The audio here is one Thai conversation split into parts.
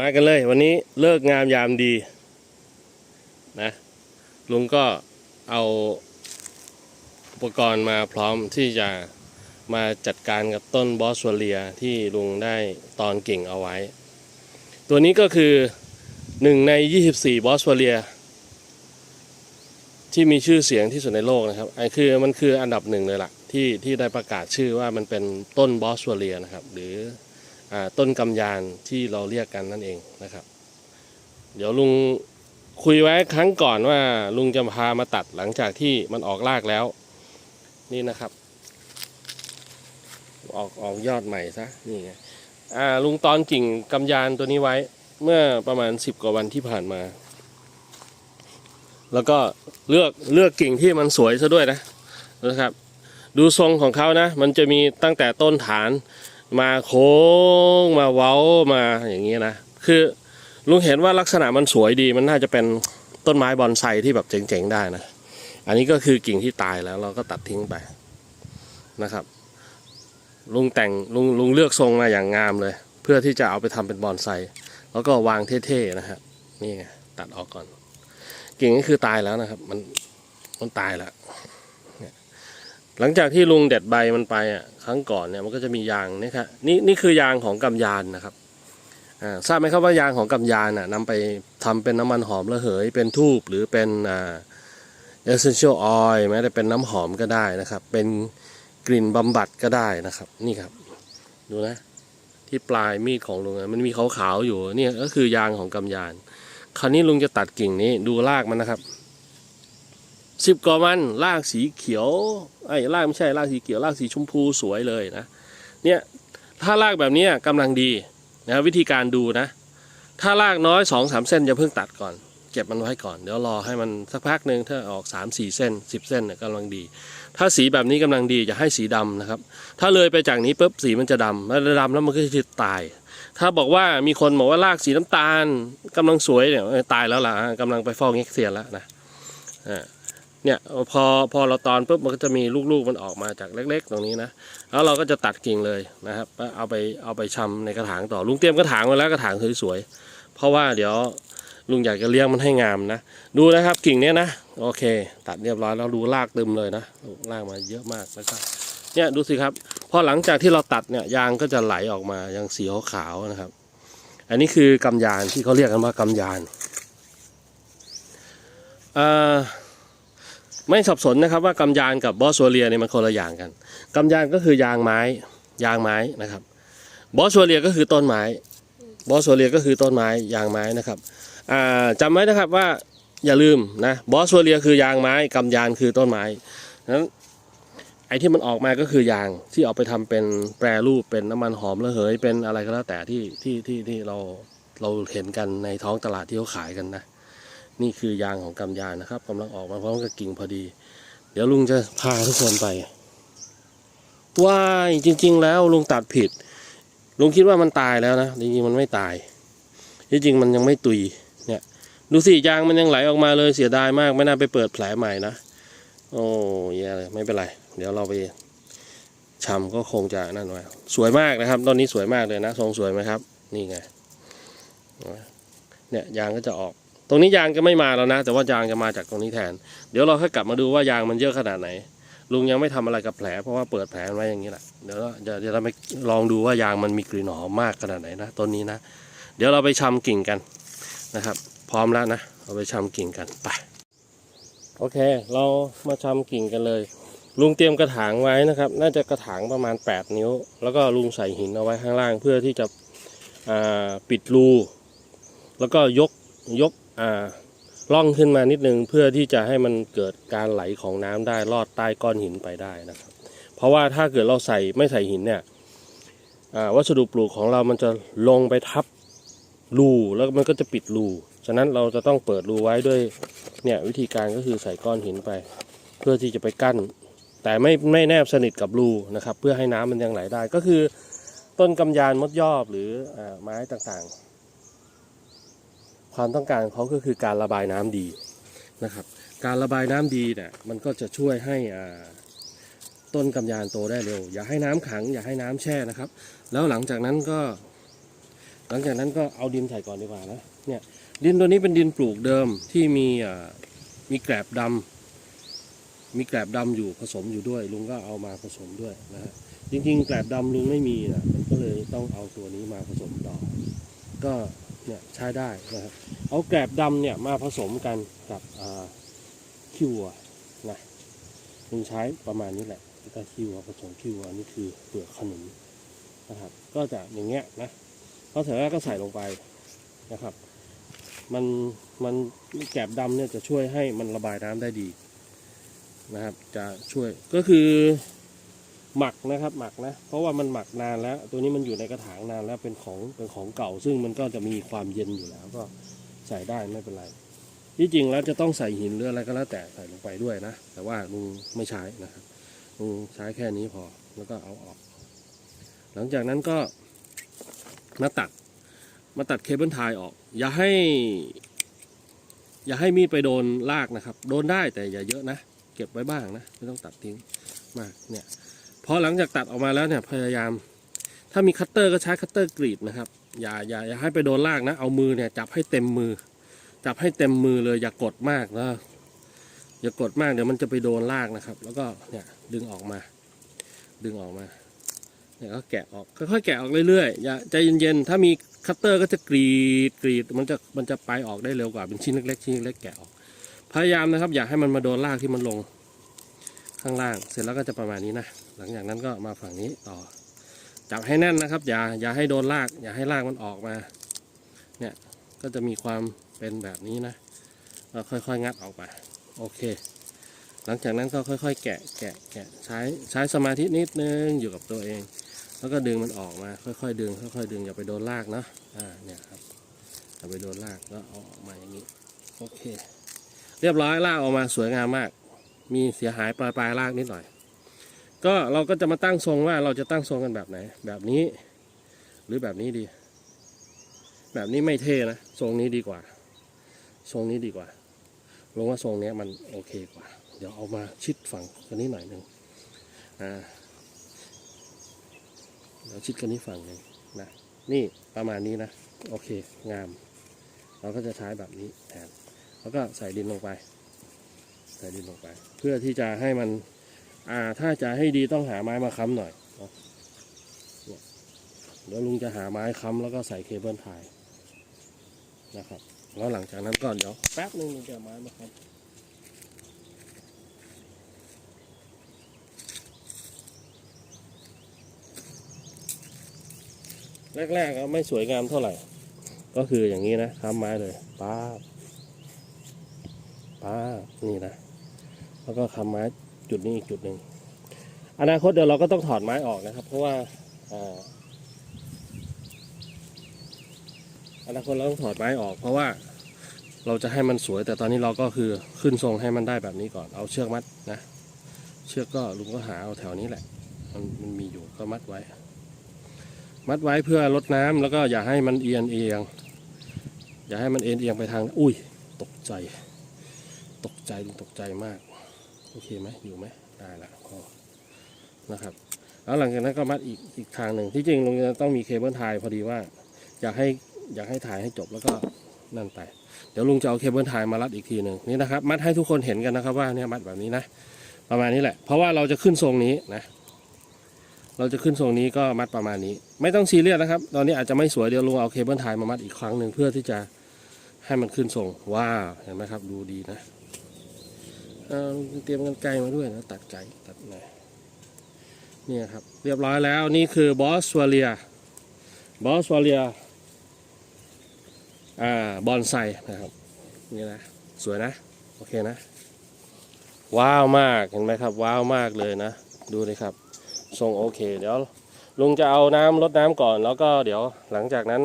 มากันเลยวันนี้เลิกงามยามดีนะลุงก็เอาอุปกรณ์มาพร้อมที่จะมาจัดการกับต้นบอสวเลียที่ลุงได้ตอนกิ่งเอาไว้ ตัวนี้ก็คือหนึ่งใน 24 บอสวเลีย ที่มีชื่อเสียงที่สุดในโลกนะครับไอ้คือมันคืออันดับหนึ่งเลยล่ะที่ที่ได้ประกาศชื่อว่ามันเป็นต้นบอสวเลียนะครับ หรือ ต้นกำยานที่เราเรียกกันนั่นเองนะครับ เดี๋ยวลุงคุยไว้ครั้งก่อนว่าลุงจะพามาตัดหลังจากที่มันออกรากแล้ว นี่นะครับ ออกออกยอดใหม่ซะนี่ไงอ่าลุงตอนกิ่งกำยานตัวนี้ไว้เมื่อประมาณสิบกว่าวันที่ผ่านมา แล้วก็เลือกเลือกกิ่งที่มันสวยซะด้วยนะนะครับ ดูทรงของเขานะ มันจะมีตั้งแต่ต้นฐาน มาโค้งมาเว้ามาอย่างนี้นะ คือลุงเห็นว่าลักษณะมันสวยดีมันน่าจะเป็นต้นไม้บอนไซที่แบบเจ๋งๆได้นะ อันนี้ก็คือกิ่งที่ตายแล้วเราก็ตัดทิ้งไปนะครับ ลุงแต่งลุงลุงเลือกทรงมาอย่างงามเลย เพื่อที่จะเอาไปทำเป็นบอนไซแล้วก็วางเท่ๆนะฮะนี่ไงตัดออกก่อน กิ่งก็คือตายแล้วนะครับ มันมันตายแล้ว หลังจากที่ลุงเด็ดใบมันไปอะครั้งก่อนเนี่ยมันก็จะมียางนี่ครับนี่นี่คือยางของกำยานนะครับอ่าทราบไหมครับว่ายางของกำยานอะนำไปทำเป็นน้ำมันหอมระเหย เป็นทูบหรือเป็นอ่า essential oil แม้แต่เป็นน้ำหอมก็ได้นะครับ เป็นกลิ่นบำบัดก็ได้นะครับ นี่ครับ ดูนะ ที่ปลายมีดของลุงมันมีขาวๆอยู่เนี่ยก็คือยางของกำยาน คราวนี้ลุงจะตัดกิ่งนี้ดูรากมันนะครับ สิบกว่ามันรากสีเขียวไอ้ยรากไม่ใช่รากสีเขียวรากสีชมพูสวยเลยนะเนี่ยถ้ารากแบบนี้ยกำลังดีนะวิธีการดูนะ ถ้ารากน้อยสองสามเส้นจะเพิ่งตัดก่อนเก็บมันไว้ก่อนเดี๋ยวรอให้มันสักพักหนึ่งถ้าออกสามสี่เส้นสิบเส้นเนี่ยกำลังดี ถ้าสีแบบนี้กำลังดีจะให้สีดำนะครับ ถ้าเลยไปจากนี้ปุ๊บสีมันจะดำแล้วดำแล้วมันก็จะตาย ถ้าบอกว่ามีคนบอกว่ารากสีน้ำตาลกำลังสวยเนี่ยตายแล้วล่ะกำลังไปฟอกเอ็กเซียนแล้วนะอ่า เนี่ยพอพอเราตอนปุ๊บมันก็จะมีลูกๆมันออกมาจากเล็ก ๆ ตรงนี้นะแล้วเราก็จะตัดกิ่งเลยนะครับเอาไปเอาไปชำในกระถางต่อลุงเตรียมกระถางไว้แล้วกระถางสวยๆเพราะว่าเดี๋ยวลุงอยากจะเลี้ยงมันให้งามนะ ดูนะครับกิ่งเนี้ยนะโอเค ตัดเรียบร้อยแล้วดูรากตึมเลยนะรากมาเยอะมากแล้วก็เนี่ยดูสิครับพอหลังจากที่เราตัดเนี่ยยางก็จะไหลออกมาอย่างสีขาวๆนะครับ อันนี้คือกำยานที่เขาเรียกกันว่ากำยานอ่า ไม่สับสนนะครับว่ากำยานกับบอสโซเลียเนี่ยมันคนละอย่างกันกำยานก็คือยางไม้ยางไม้นะครับบอสโซเลียก็คือต้นไม้บอสโซเลียก็คือต้นไม้ยางไม้นะครับอ่าจำไว้นะครับว่าอย่าลืมนะบอสโซเลียคือยางไม้กำยานคือต้นไม้นั้นไอ้ที่มันออกมาก็คือยางที่เอาไปทำเป็นแปรรูปเป็นน้ำมันหอมระเหยเป็นอะไรก็แล้วแต่ที่ที่ที่ที่เราเราเห็นกันในท้องตลาดที่เขาขายกันนะ นี่คือยางของกำยานนะครับกำลังออกมาพร้อมกับกิ่งพอดี เดี๋ยวลุงจะพาทุกคนไปว้ายจริง ๆ แล้วลุงตัดผิด ลุงคิดว่ามันตายแล้วนะจริงๆมันไม่ตายที่จริงมันยังไม่ตุยเนี่ยดูสิยางมันยังไหลออกมาเลยเสียดายมากไม่น่าไปเปิดแผลใหม่นะโอ้แย่เลยไม่เป็นไร เดี๋ยวเราไปชำก็คงจะนั่นไว้สวยมากนะครับต้นนี้สวยมากเลยนะทรงสวยไหมครับ นี่ไงเนี่ยยางก็จะออก ตรงนี้ยางจะไม่มาแล้วนะ แต่ว่ายางจะมาจากตรงนี้แทน เดี๋ยวเราค่อยกลับมาดูว่ายางมันเยอะขนาดไหน ลุงยังไม่ทำอะไรกับแผล เพราะว่าเปิดแผลไว้อย่างนี้แหละเดี๋ยวเราเดี๋ยวเราไปลองดูว่ายางมันมีกลิ่นหอมมากขนาดไหนนะต้นนี้นะ เดี๋ยวเราไปชำกิ่งกันนะครับ พร้อมแล้วนะเราไปชำกิ่งกันไปโอเค เรามาชำกิ่งกันเลย ลุงเตรียมกระถางไว้นะครับ น่าจะกระถางประมาณ 8 นิ้ว แล้วก็ลุงใส่หินเอาไว้ข้างล่างเพื่อที่จะปิดรู แล้วก็ยกยก ล่องขึ้นมานิดนึงเพื่อที่จะให้มันเกิดการไหลของน้ำได้ลอดใต้ก้อนหินไปได้นะครับ เพราะว่าถ้าเกิดเราใส่ไม่ใส่หินเนี่ยวัสดุปลูกของเรามันจะลงไปทับรูแล้วมันก็จะปิดรูฉะนั้นเราจะต้องเปิดรูไว้ด้วยเนี่ยวิธีการก็คือใส่ก้อนหินไป เพื่อที่จะไปกั้น แต่ไม่ไม่แนบสนิทกับรูนะครับ เพื่อให้น้ำมันยังไหลได้ก็คือต้นกำยานมดยอบหรืออไม้ต่างๆ ความต้องการของเขาก็คือการระบายน้ำดีนะครับ การระบายน้ำดีเนี่ยมันก็จะช่วยให้ต้นกำยานโตได้เร็ว อย่าให้น้ำขัง อย่าให้น้ำแช่นะครับ แล้วหลังจากนั้นก็ หลังจากนั้นก็เอาดินใส่ก่อนดีกว่านะเนี่ยดินตัวนี้เป็นดินปลูกเดิมที่มีมีแกลบดำมีแกลบดำอยู่ผสมอยู่ด้วย ลุงก็เอามาผสมด้วยนะฮะจริงๆแกลบดำลุงไม่มีนะมันก็เลยต้องเอาตัวนี้มาผสมต่อก็ เนี่ยใช้ได้นะฮะเอาแกลบดำเนี่ยมาผสมกันกับอ่าขี้วัวนะลุงใช้ประมาณนี้แหละแล้วก็ขี้วัวผสมขี้วัวนี่คือเปลือกขนุนนะครับ ก็จะอย่างเงี้ยนะพอเสร็จแล้วก็ใส่ลงไปนะครับมันมันแกลบดำเนี่ยจะช่วยให้มันระบายน้ำได้ดีนะครับ จะช่วยก็คือ หมักนะครับหมักนะ เพราะว่ามันหมักนานแล้ว ตัวนี้มันอยู่ในกระถางนานแล้วเป็นของเป็นของเก่า ซึ่งมันก็จะมีความเย็นอยู่แล้วก็ใส่ได้ไม่เป็นไรที่จริงแล้วจะต้องใส่หินหรืออะไรก็แล้วแต่ใส่ลงไปด้วยนะ แต่ว่าลุงไม่ใช้นะครับลุงใช้แค่นี้พอแล้วก็เอาออก หลังจากนั้นก็มาตัดมาตัดเคเบิลไทายออก อย่าให้ อย่าให้มีดไปโดนลากนะครับ โดนได้แต่อย่าเยอะนะ เก็บไว้บ้างนะ ไม่ต้องตัดทิ้งมากเนี่ย พอหลังจากตัดออกมาแล้วเนี่ยพยายาม ถ้ามีคัตเตอร์ก็ใช้คัตเตอร์กรีดนะครับ อย่าอย่าอย่าให้ไปโดนลากนะ เอามือเนี่ยจับให้เต็มมือ จับให้เต็มมือเลยอย่ากดมากนะอย่ากดมากเดี๋ยวมันจะไปโดนลากนะครับ แล้วก็เนี่ยดึงออกมา ดึงออกมาเนี่ยก็แกะออกค่อยๆแกะออกเรื่อยๆอย่าใจเย็นๆถ้ามีคัตเตอร์ก็จะกรีดกรีดมันจะมันจะไปออกได้เร็วกว่าเป็นชิ้นเล็กๆชิ้นเล็กๆแกะออก พยายามนะครับ อย่าให้มันมาโดนรากที่มันลง ข้างล่าง เสร็จแล้วก็จะประมาณนี้นะ หลังจากนั้นก็มาฝั่งนี้ต่อ จับให้แน่นนะครับ อย่าอย่าให้โดนราก อย่าให้รากมันออกมา เนี่ย ก็จะมีความเป็นแบบนี้นะเราค่อยๆงัดออกไปโอเค หลังจากนั้นก็ค่อย ๆ แกะแกะแกะใช้ใช้สมาธินิดนึงอยู่กับตัวเอง แล้วก็ดึงมันออกมา ค่อยๆดึง ค่อยๆดึงอย่าไปโดนรากนะอ่าเนี่ยครับอย่าไปโดนรากแล้วออกมาอย่างนี้โอเค เรียบร้อยรากออกมาสวยงามมาก มีเสียหายปลายปลายรากนิดหน่อย ก็เราก็จะมาตั้งทรงว่าเราจะตั้งทรงกันแบบไหน แบบนี้ หรือแบบนี้ดี แบบนี้ไม่เท่นะทรงนี้ดีกว่า ทรงนี้ดีกว่าลงว่าทรงนี้มันโอเคกว่า เดี๋ยวเอามาชิดฝั่งกันนี้หน่อยหนึ่งอ่าเดี๋ยวชิดกันนี้ฝั่งหนึ่งนะนี่ประมาณนี้นะ โอเคงาม เราก็จะใช้แบบนี้แทนแล้วก็ใส่ดินลงไป ใส่ดินลงไป เพื่อที่จะให้มัน อ่า ถ้าจะให้ดีต้องหาไม้มาค้ำหน่อยเนาะเดี๋ยวลุงจะหาไม้ค้ำแล้วก็ใส่เคเบิลไทยนะครับ แล้วหลังจากนั้นก็เดี๋ยวแป๊บนึงลุงจะไม้มาค้ำแรกๆก็ไม่สวยงามเท่าไหร่ ก็คืออย่างนี้นะค้ำไม้เลยป้าป้านี่นะ แล้วก็ค้ำไม้จุดนี้อีกจุดหนึ่งอนาคตเดี๋ยวเราก็ต้องถอดไม้ออกนะครับ เพราะว่าอานาคตเราต้องถอดไม้ออก เพราะว่าเราจะให้มันสวย แต่ตอนนี้เราก็คือขึ้นทรงให้มันได้แบบนี้ก่อนเอาเชือกมัดนะ เชือกก็ลุงก็หาเอาแถวนี้แหละ มันมันมีอยู่ก็มัดไว้ มัดไว้เพื่อลดน้ำแล้วก็อย่าให้มันเอียงเอียงอย่าให้มันเอ็นเอียงไปทาง อุ้ย ตกใจ ตกใจตกใจมาก โอเคไหมอยู่ไหมได้ละพอนะครับ แล้วหลังจากนั้นก็มัดอีกอีกทางหนึ่งที่จริงลุงจะต้องมีเคเบิลไทยพอดีว่า อยากให้อยากให้ถ่ายให้จบแล้วก็นั่นไป เดี๋ยวลุงจะเอาเคเบิลไทยมารัดอีกทีหนึ่งนี่นะครับ มัดให้ทุกคนเห็นกันนะครับว่าเนี่ยมัดแบบนี้นะ ประมาณนี้แหละ เพราะว่าเราจะขึ้นทรงนี้นะ เราจะขึ้นทรงนี้ก็มัดประมาณนี้ ไม่ต้องซีเรียสนะครับ ตอนนี้อาจจะไม่สวยเดี๋ยวลุงเอาเคเบิลไทยมามัดอีกครั้งหนึ่งเพื่อที่จะให้มันขึ้นทรงว้าวเห็นไหมครับ ดูดีนะ ลุงเตรียมกันไกลมาด้วยนะตัดไก่ตัดหน่อยเนี่ยครับเรียบร้อยแล้วนี่คือบอสวเลียบอสวเลียอ่าบอนไซนะครับนี่นะสวยนะโอเคนะ ว้าวมากเห็นไหมครับว้าวมากเลยนะ ดูเลยครับทรงโอเค เดี๋ยวลุงจะเอาน้ำลดน้ำก่อน แล้วก็เดี๋ยวหลังจากนั้น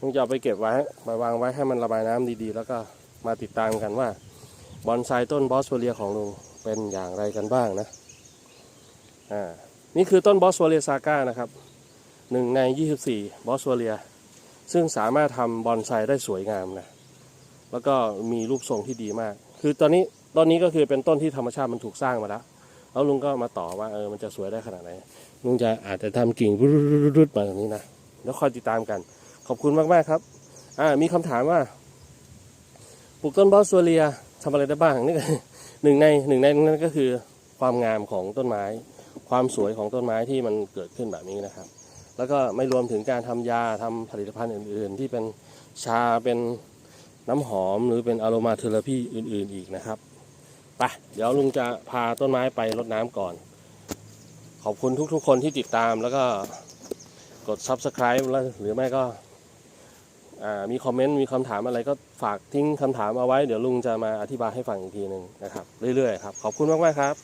ลุงจะเอาไปเก็บไว้ไปวางไว้ให้มันระบายน้ำดีๆ แล้วก็มาติดตามกันว่า บอนไซต้นบอสโวเลียของลุงเป็นอย่างไรกันบ้างนะอ่านี่คือต้นบอสโวเลียซาก้านะครับหนึ่งใน 24 บอสโวเลีย ซึ่งสามารถทำบอนไซได้สวยงามนะแล้วก็มีรูปทรงที่ดีมาก คือตอนนี้ต้นนี้ก็คือเป็นต้นที่ธรรมชาติมันถูกสร้างมาแล้วแล้วลุงก็มาต่อว่าเออมันจะสวยได้ขนาดไหนลุงจะอาจจะทำกิ่งรุดๆมาแบบนี้นะแล้วคอยติดตามกัน ขอบคุณมาก ๆ ครับ อ่ามีคำถามว่า ปลูกต้นบอสซัวเลีย ทำอะไรได้บ้างนี่ก็หนึ่งในหนึ่งในนั้นก็คือความงามของต้นไม้ ความสวยของต้นไม้ที่มันเกิดขึ้นแบบนี้นะครับ แล้วก็ไม่รวมถึงการทำยาทำผลิตภัณฑ์อื่น ๆ ที่เป็นชาเป็นน้ำหอมหรือเป็นอโรมาเทอราพีอื่น ๆ อีกนะครับไปเดี๋ยวลุงจะพาต้นไม้ไปรดน้ำก่อน ขอบคุณทุก ๆ คนที่ติดตามแล้วก็กด Subscribe แล้วหรือไม่ก็ มีคอมเมนต์มีคำถามอะไรก็ฝากทิ้งคำถามเอาไว้ เดี๋ยวลุงจะมาอธิบายให้ฟังอีกทีหนึ่งนะครับ เรื่อยๆครับ ขอบคุณมากๆครับ